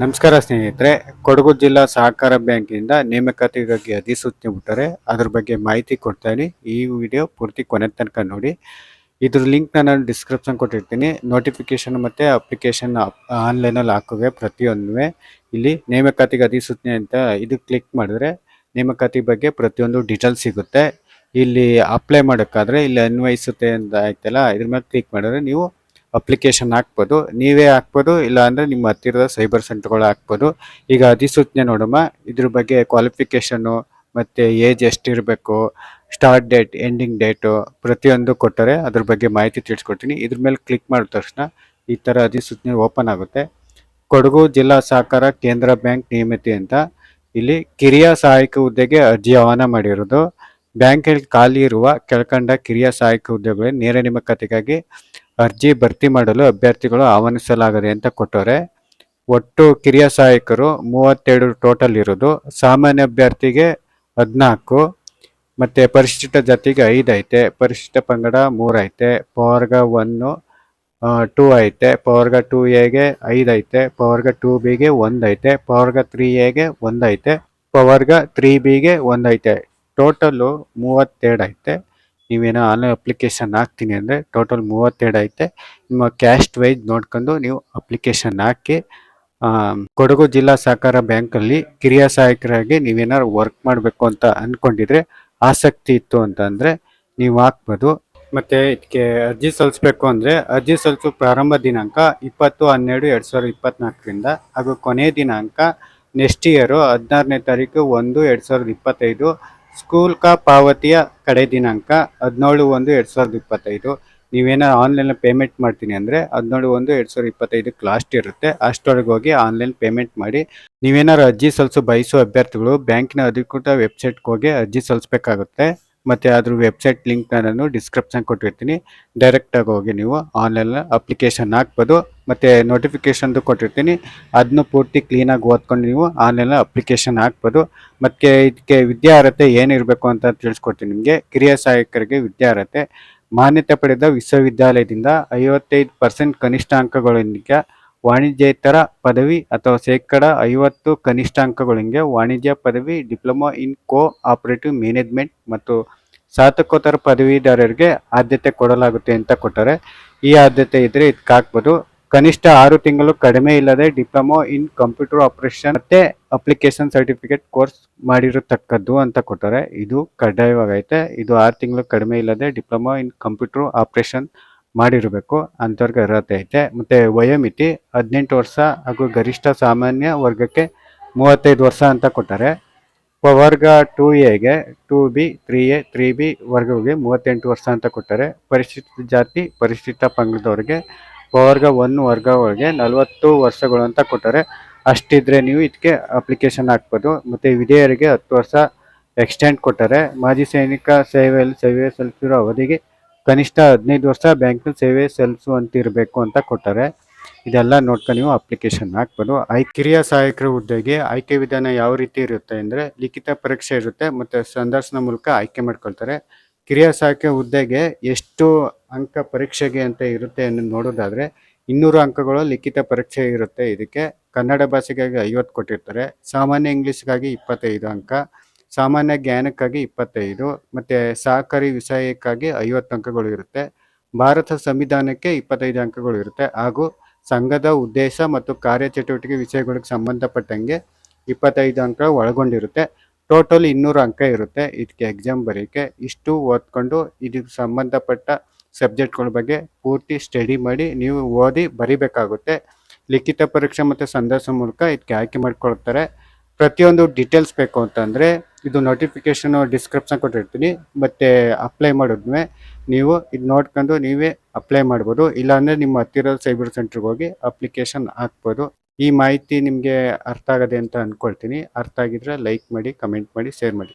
ನಮಸ್ಕಾರ ಸ್ನೇಹಿತರೆ, ಕೊಡಗು ಜಿಲ್ಲಾ ಸಹಕಾರ ಬ್ಯಾಂಕಿನಿಂದ ನೇಮಕಾತಿಗಾಗಿ ಅಧಿಸೂಚನೆ ಬಿಟ್ಟರೆ ಅದ್ರ ಬಗ್ಗೆ ಮಾಹಿತಿ ಕೊಡ್ತಾನೆ. ಈ ವಿಡಿಯೋ ಪೂರ್ತಿ ಕೊನೆ ತನಕ ನೋಡಿ. ಇದ್ರ ಲಿಂಕ್ ನಾನು ಡಿಸ್ಕ್ರಿಪ್ಷನ್ ಕೊಟ್ಟಿರ್ತೀನಿ. ನೋಟಿಫಿಕೇಶನ್ ಮತ್ತೆ ಅಪ್ಲಿಕೇಶನ್ ಆನ್ಲೈನಲ್ಲಿ ಹಾಕುವೆ ಪ್ರತಿಯೊಂದು ಇಲ್ಲಿ ನೇಮಕಾತಿಗೆ ಅಧಿಸೂಚನೆ ಅಂತ ಇದು ಕ್ಲಿಕ್ ಮಾಡಿದ್ರೆ ನೇಮಕಾತಿ ಬಗ್ಗೆ ಪ್ರತಿಯೊಂದು ಡೀಟೇಲ್ ಸಿಗುತ್ತೆ. ಇಲ್ಲಿ ಅಪ್ಲೈ ಮಾಡೋಕ್ಕಾದರೆ ಇಲ್ಲಿ ಅನ್ವಯಿಸುತ್ತೆ ಅಂತ ಆಯ್ತಲ್ಲ, ಇದ್ರ ಮೇಲೆ ಕ್ಲಿಕ್ ಮಾಡಿದ್ರೆ ನೀವು ಅಪ್ಲಿಕೇಶನ್ ಹಾಕ್ಬೋದು. ನೀವೇ ಹಾಕ್ಬೋದು ಇಲ್ಲ ಅಂದರೆ ನಿಮ್ಮ ಹತ್ತಿರದ ಸೈಬರ್ ಸೆಂಟ್ರ್ಗಳು ಹಾಕ್ಬೋದು. ಈಗ ಅಧಿಸೂಚನೆ ನೋಡಮ್ಮ, ಇದ್ರ ಬಗ್ಗೆ ಕ್ವಾಲಿಫಿಕೇಷನ್ನು ಮತ್ತು ಏಜ್ ಎಷ್ಟಿರಬೇಕು ಸ್ಟಾರ್ಟ್ ಡೇಟ್ ಎಂಡಿಂಗ್ ಡೇಟು ಪ್ರತಿಯೊಂದು ಕೊಟ್ಟರೆ ಅದ್ರ ಬಗ್ಗೆ ಮಾಹಿತಿ ತಿಳಿಸ್ಕೊಡ್ತೀನಿ. ಇದ್ರ ಮೇಲೆ ಕ್ಲಿಕ್ ಮಾಡಿದ ತಕ್ಷಣ ಈ ಥರ ಅಧಿಸೂಚನೆ ಓಪನ್ ಆಗುತ್ತೆ. ಕೊಡಗು ಜಿಲ್ಲಾ ಸಹಕಾರ ಕೇಂದ್ರ ಬ್ಯಾಂಕ್ ನೇಮತಿ ಅಂತ, ಇಲ್ಲಿ ಕಿರಿಯ ಸಹಾಯಕ ಹುದ್ದೆಗೆ ಅರ್ಜಿ ಆಹ್ವಾನ ಮಾಡಿರೋದು. ಬ್ಯಾಂಕಲ್ಲಿ ಖಾಲಿ ಇರುವ ಕೆಳಕಂಡ ಕಿರಿಯ ಸಹಾಯಕ ಹುದ್ದೆಗಳಿಗೆ ನೇರ ನೇಮಕಾತಿಗಾಗಿ ಅರ್ಜಿ ಭರ್ತಿ ಮಾಡಲು ಅಭ್ಯರ್ಥಿಗಳು ಆಹ್ವಾನಿಸಲಾಗಿದೆ ಅಂತ ಕೊಟ್ಟವ್ರೆ. ಒಟ್ಟು ಕಿರಿಯ ಸಹಾಯಕರು ಮೂವತ್ತೆರಡು ಟೋಟಲ್ ಇರೋದು. ಸಾಮಾನ್ಯ ಅಭ್ಯರ್ಥಿಗೆ ಹದಿನಾಲ್ಕು, ಮತ್ತು ಪರಿಶಿಷ್ಟ ಜಾತಿಗೆ ಐದು ಐತೆ ಪರಿಶಿಷ್ಟ ಪಂಗಡ ಮೂರು ಐತೆ, ಪವರ್ಗ ಒನ್ನು ಟೂ ಐತೆ, ಪವರ್ಗ ಟೂ ಎಗೆ ಐದು ಐತೆ, ಪವರ್ಗ ಟೂ ಬಿಗೆ ಒಂದು ಐತೆ, ಪವರ್ಗ ತ್ರೀ ಎಗೆ ಒಂದು ಐತೆ, ಪವರ್ಗ ತ್ರೀ ಬಿಗೆ ಒಂದು ಐತೆ. ಟೋಟಲು ಮೂವತ್ತೆರಡು ಐತೆ. ನೀವೇನೋ ಆನ್ಲೈನ್ ಅಪ್ಲಿಕೇಶನ್ ಹಾಕ್ತೀನಿ ಅಂದರೆ ಟೋಟಲ್ ಮೂವತ್ತೆರಡು ಐತೆ. ನಿಮ್ಮ ಕ್ಯಾಸ್ಟ್ ವೈಸ್ ನೋಡ್ಕೊಂಡು ನೀವು ಅಪ್ಲಿಕೇಶನ್ ಹಾಕಿ ಕೊಡಗು ಜಿಲ್ಲಾ ಸಹಕಾರ ಬ್ಯಾಂಕಲ್ಲಿ ಕಿರಿಯ ಸಹಾಯಕರಾಗಿ ನೀವೇನಾದ್ರು ವರ್ಕ್ ಮಾಡಬೇಕು ಅಂತ ಅಂದ್ಕೊಂಡಿದ್ರೆ ಆಸಕ್ತಿ ಇತ್ತು ಅಂತಂದರೆ ನೀವು ಹಾಕ್ಬೋದು. ಮತ್ತು ಇದಕ್ಕೆ ಅರ್ಜಿ ಸಲ್ಲಿಸಬೇಕು ಅಂದರೆ ಅರ್ಜಿ ಸಲ್ಲಿಸೋ ಪ್ರಾರಂಭ ದಿನಾಂಕ ಇಪ್ಪತ್ತು, ಹನ್ನೆರಡು, ಎರಡು ಸಾವಿರದ ಇಪ್ಪತ್ತ್ನಾಲ್ಕರಿಂದ ಹಾಗೂ ಕೊನೆಯ ದಿನಾಂಕ ನೆಕ್ಸ್ಟ್ ಇಯರು ಹದಿನಾರನೇ ತಾರೀಕು ಒಂದು, ಎರಡು ಸಾವಿರದ ಇಪ್ಪತ್ತೈದು ಸ್ಕೂಲ್ ಕಾ ಪಾವತಿಯ ಕಡೆ ದಿನಾಂಕ ಹದಿನೇಳು ಒಂದು ಎರಡು ಸಾವಿರದ ಇಪ್ಪತ್ತೈದು. ನೀವೇನೋ ಆನ್ಲೈನ್ ಪೇಮೆಂಟ್ ಮಾಡ್ತೀನಿ ಅಂದರೆ ಹದಿನೇಳು ಒಂದು ಎರಡು ಸಾವಿರದ ಇಪ್ಪತ್ತೈದಕ್ಕೆ ಲಾಸ್ಟ್ ಇರುತ್ತೆ. ಅಷ್ಟರೊಳಗೆ ಹೋಗಿ ಆನ್ಲೈನ್ ಪೇಮೆಂಟ್ ಮಾಡಿ. ನೀವೇನಾದ್ರು ಅರ್ಜಿ ಸಲ್ಲಿಸೋ ಬಯಸೋ ಅಭ್ಯರ್ಥಿಗಳು ಬ್ಯಾಂಕಿನ ಅಧಿಕೃತ ವೆಬ್ಸೈಟ್ಗೆ ಹೋಗಿ ಅರ್ಜಿ ಸಲ್ಲಿಸಬೇಕಾಗುತ್ತೆ. ಮತ್ತು ಅದ್ರ ವೆಬ್ಸೈಟ್ ಲಿಂಕ್ ನಾನು ಡಿಸ್ಕ್ರಿಪ್ಷನ್ ಕೊಟ್ಟಿರ್ತೀನಿ. ಡೈರೆಕ್ಟಾಗಿ ಹೋಗಿ ನೀವು ಆನ್ಲೈನ್ ಅಪ್ಲಿಕೇಶನ್ ಹಾಕ್ಬೋದು. ಮತ್ತು ನೋಟಿಫಿಕೇಶನ್ದು ಕೊಟ್ಟಿರ್ತೀನಿ. ಅದನ್ನು ಪೂರ್ತಿ ಕ್ಲೀನಾಗಿ ಓದ್ಕೊಂಡು ನೀವು ಆನ್ಲೈನ್ ಅಪ್ಲಿಕೇಶನ್ ಹಾಕ್ಬೋದು. ಮತ್ತು ಇದಕ್ಕೆ ವಿದ್ಯಾರ್ಹತೆ ಏನಿರಬೇಕು ಅಂತ ತಿಳಿಸ್ಕೊಡ್ತೀನಿ ನಿಮಗೆ. ಕಿರಿಯ ಸಹಾಯಕರಿಗೆ ವಿದ್ಯಾರ್ಹತೆ. ಮಾನ್ಯತೆ ಪಡೆದ ವಿಶ್ವವಿದ್ಯಾಲಯದಿಂದ ಐವತ್ತೈದು ಪರ್ಸೆಂಟ್ ಕನಿಷ್ಠ ಅಂಕಗಳೊಂದಿಗೆ ವಾಣಿಜ್ಯೇತರ ಪದವಿ ಅಥವಾ ಶೇಕಡ ಐವತ್ತು ಕನಿಷ್ಠ ಅಂಕಗಳೊಂದಿಗೆ ವಾಣಿಜ್ಯ ಪದವಿ, diploma in cooperative management ಮತ್ತು ಸ್ನಾತಕೋತ್ತರ ಪದವೀಧರರಿಗೆ ಆದ್ಯತೆ ಕೊಡಲಾಗುತ್ತೆ ಅಂತ ಕೊಟ್ಟರೆ, ಈ ಆದ್ಯತೆ ಇದ್ರೆ ಇದಕ್ಕೆ ಕನಿಷ್ಠ ಆರು ತಿಂಗಳು ಕಡಿಮೆ ಇಲ್ಲದೆ ಡಿಪ್ಲೊಮಾ ಇನ್ ಕಂಪ್ಯೂಟರ್ ಆಪರೇಷನ್ ಮತ್ತೆ ಅಪ್ಲಿಕೇಶನ್ ಸರ್ಟಿಫಿಕೇಟ್ ಕೋರ್ಸ್ ಮಾಡಿರತಕ್ಕದ್ದು ಅಂತ ಕೊಟ್ಟರೆ, ಇದು ಕಡ್ಡಾಯವಾಗೈತೆ. ಇದು ಆರು ತಿಂಗಳು ಕಡಿಮೆ ಇಲ್ಲದೆ ಡಿಪ್ಲೊಮಾ ಇನ್ ಕಂಪ್ಯೂಟರ್ ಆಪರೇಷನ್ ಮಾಡಿರಬೇಕು ಅಂಥವ್ರಿಗೆ ಅರ್ಹತೆ ಐತೆ. ಮತ್ತು ವಯೋಮಿತಿ ಹದಿನೆಂಟು ವರ್ಷ ಹಾಗೂ ಗರಿಷ್ಠ ಸಾಮಾನ್ಯ ವರ್ಗಕ್ಕೆ ಮೂವತ್ತೈದು ವರ್ಷ ಅಂತ ಕೊಟ್ಟಾರೆ. ವರ್ಗ ಟೂ ಎಗೆ two B, three A, three B ವರ್ಗಗಳಿಗೆ ಮೂವತ್ತೆಂಟು ವರ್ಷ ಅಂತ ಕೊಟ್ಟಾರೆ. ಪರಿಶಿಷ್ಟ ಜಾತಿ, ಪರಿಶಿಷ್ಟ ಪಂಗಡದವ್ರಿಗೆ ವರ್ಗ ಒನ್ ವರ್ಗಗಳಿಗೆ ನಲವತ್ತು ವರ್ಷಗಳು ಅಂತ ಕೊಟ್ಟಾರೆ. ಅಷ್ಟಿದ್ರೆ ನೀವು ಇದಕ್ಕೆ ಅಪ್ಲಿಕೇಶನ್ ಹಾಕ್ಬೋದು. ಮತ್ತು ವಿಧೇಯರಿಗೆ ಹತ್ತು ವರ್ಷ ಎಕ್ಸ್ಟೆಂಡ್ ಕೊಟ್ಟಾರೆ. ಮಾಜಿ ಸೈನಿಕ ಸೇವೆಯಲ್ಲಿ ಸೇವೆ ಸಲ್ಲಿಸಿರೋ ಅವಧಿಗೆ ಕನಿಷ್ಠ ಹದಿನೈದು ವರ್ಷ ಬ್ಯಾಂಕ್ನಲ್ಲಿ ಸೇವೆ ಸಲ್ಲಿಸುವಂತಿರಬೇಕು ಅಂತ ಕೊಟ್ಟಾರೆ ಇದೆಲ್ಲ ನೋಡ್ಕೊಂಡು ನೀವು ಅಪ್ಲಿಕೇಶನ್ ಹಾಕ್ಬೋದು. ಐ ಕಿರಿಯ ಸಹಾಯಕರ ಹುದ್ದೆಗೆ ಆಯ್ಕೆ ವಿಧಾನ ಯಾವ ರೀತಿ ಇರುತ್ತೆ ಅಂದರೆ ಲಿಖಿತ ಪರೀಕ್ಷೆ ಇರುತ್ತೆ ಮತ್ತು ಸಂದರ್ಶನ ಮೂಲಕ ಆಯ್ಕೆ ಮಾಡ್ಕೊಳ್ತಾರೆ. ಕಿರಿಯ ಸಹಾಯಕ ಹುದ್ದೆಗೆ ಎಷ್ಟು ಅಂಕ ಪರೀಕ್ಷೆಗೆ ಅಂತ ಇರುತ್ತೆ ಅನ್ನೋದು ನೋಡೋದಾದರೆ ಇನ್ನೂರು ಅಂಕಗಳು ಲಿಖಿತ ಪರೀಕ್ಷೆ ಇರುತ್ತೆ. ಇದಕ್ಕೆ ಕನ್ನಡ ಭಾಷೆಗಾಗಿ ಐವತ್ತು ಕೊಟ್ಟಿರ್ತಾರೆ. ಸಾಮಾನ್ಯ ಇಂಗ್ಲೀಷ್ಗಾಗಿ ಇಪ್ಪತ್ತೈದು ಅಂಕ. ಸಾಮಾನ್ಯ ಜ್ಞಾನಕ್ಕಾಗಿ ಇಪ್ಪತ್ತೈದು, ಮತ್ತೆ ಸಹಕಾರಿ ವಿಷಯಕ್ಕಾಗಿ ಐವತ್ತು ಅಂಕಗಳು ಇರುತ್ತೆ. ಭಾರತ ಸಂವಿಧಾನಕ್ಕೆ ಇಪ್ಪತ್ತೈದು ಅಂಕಗಳು ಇರುತ್ತೆ. ಹಾಗೂ ಸಂಘದ ಉದ್ದೇಶ ಮತ್ತು ಕಾರ್ಯಚಟುವಟಿಕೆ ವಿಷಯಗಳಿಗೆ ಸಂಬಂಧಪಟ್ಟಂಗೆ ಇಪ್ಪತ್ತೈದು ಅಂಕ ಒಳಗೊಂಡಿರುತ್ತೆ. ಟೋಟಲ್ ಇನ್ನೂರು ಅಂಕ ಇರುತ್ತೆ ಇದಕ್ಕೆ ಎಕ್ಸಾಮ್ ಬರೀಕೆ ಇಷ್ಟು ಓದ್ಕೊಂಡು ಇದಕ್ಕೆ ಸಂಬಂಧಪಟ್ಟ ಸಬ್ಜೆಕ್ಟ್ಗಳ ಬಗ್ಗೆ ಪೂರ್ತಿ ಸ್ಟಡಿ ಮಾಡಿ ನೀವು ಓದಿ ಬರಿಬೇಕಾಗುತ್ತೆ. ಲಿಖಿತ ಪರೀಕ್ಷೆ ಮತ್ತು ಸಂದರ್ಶನ ಮೂಲಕ ಇದಕ್ಕೆ ಆಯ್ಕೆ ಮಾಡ್ಕೊಳ್ತಾರೆ. ಪ್ರತಿಯೊಂದು ಡೀಟೇಲ್ಸ್ ಬೇಕು ಅಂತಂದರೆ ಇದು ನೋಟಿಫಿಕೇಶನ್ ಡಿಸ್ಕ್ರಿಪ್ಷನ್ ಕೊಟ್ಟಿರ್ತೀನಿ, ಮತ್ತು ಅಪ್ಲೈ ಮಾಡಿದ್ಮೇ ನೀವು ಇದು ನೋಡ್ಕೊಂಡು ನೀವೇ ಅಪ್ಲೈ ಮಾಡ್ಬೋದು. ಇಲ್ಲಾಂದರೆ ನಿಮ್ಮ ಹತ್ತಿರದ ಸೈಬರ್ ಸೆಂಟ್ರಿಗೆ ಹೋಗಿ ಅಪ್ಲಿಕೇಶನ್ ಹಾಕ್ಬೋದು. ಈ ಮಾಹಿತಿ ನಿಮಗೆ ಅರ್ಥ ಆಗದೆ ಅಂತ ಅಂದ್ಕೊಳ್ತೀನಿ ಅರ್ಥ ಆಗಿದ್ರೆ ಲೈಕ್ ಮಾಡಿ ಕಮೆಂಟ್ ಮಾಡಿ ಶೇರ್ ಮಾಡಿ.